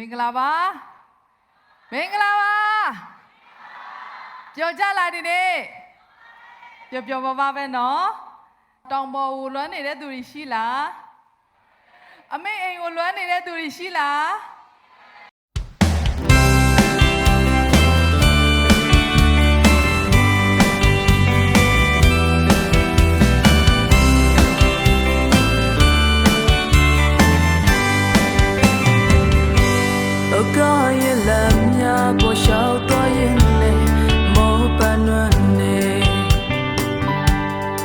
မင်္ဂလာပါမင်္ဂလာပါပြောကြလားဒီနေ့ပြောပြောပါပါပဲနော်တောင်ပေါ်ကိုလွမ်းနေတဲ့သူတွေရှိလားအမေအိမ်ကိုလွမ်းနေတဲ့သူတွေရှိလား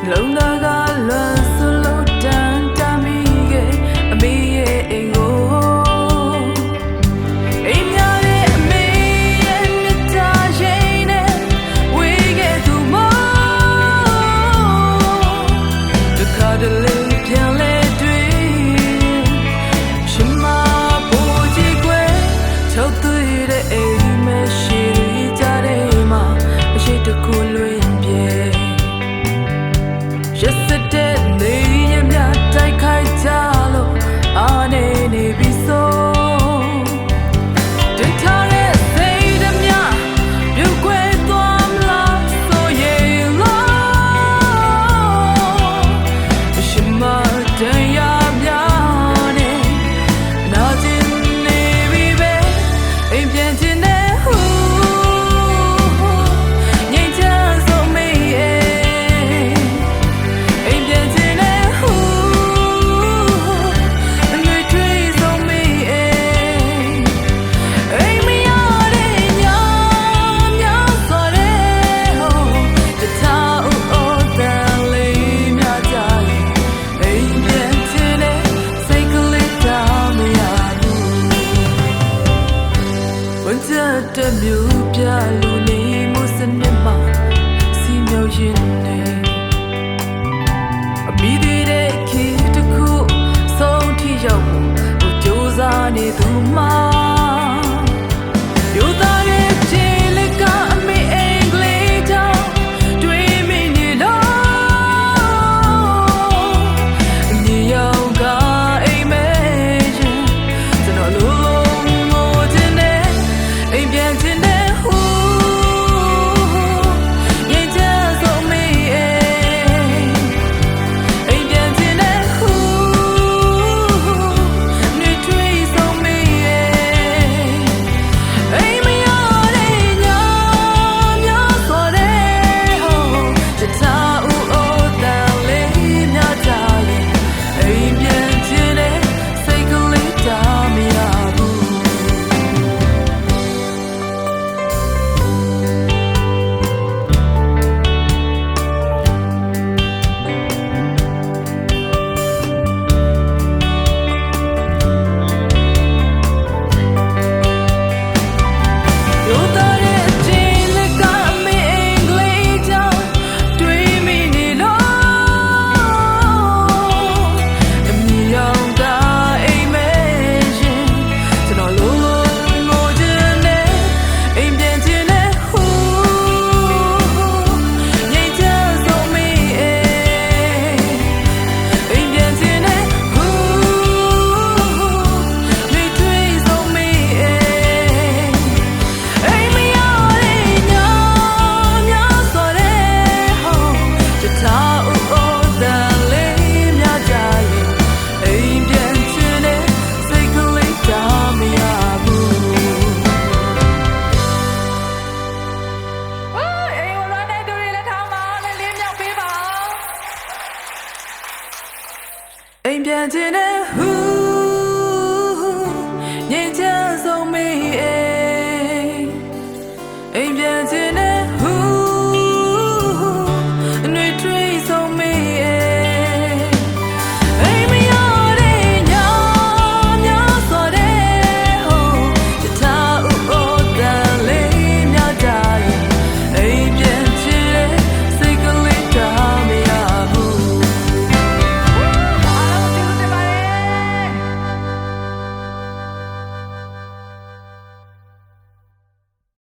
No, no. matter who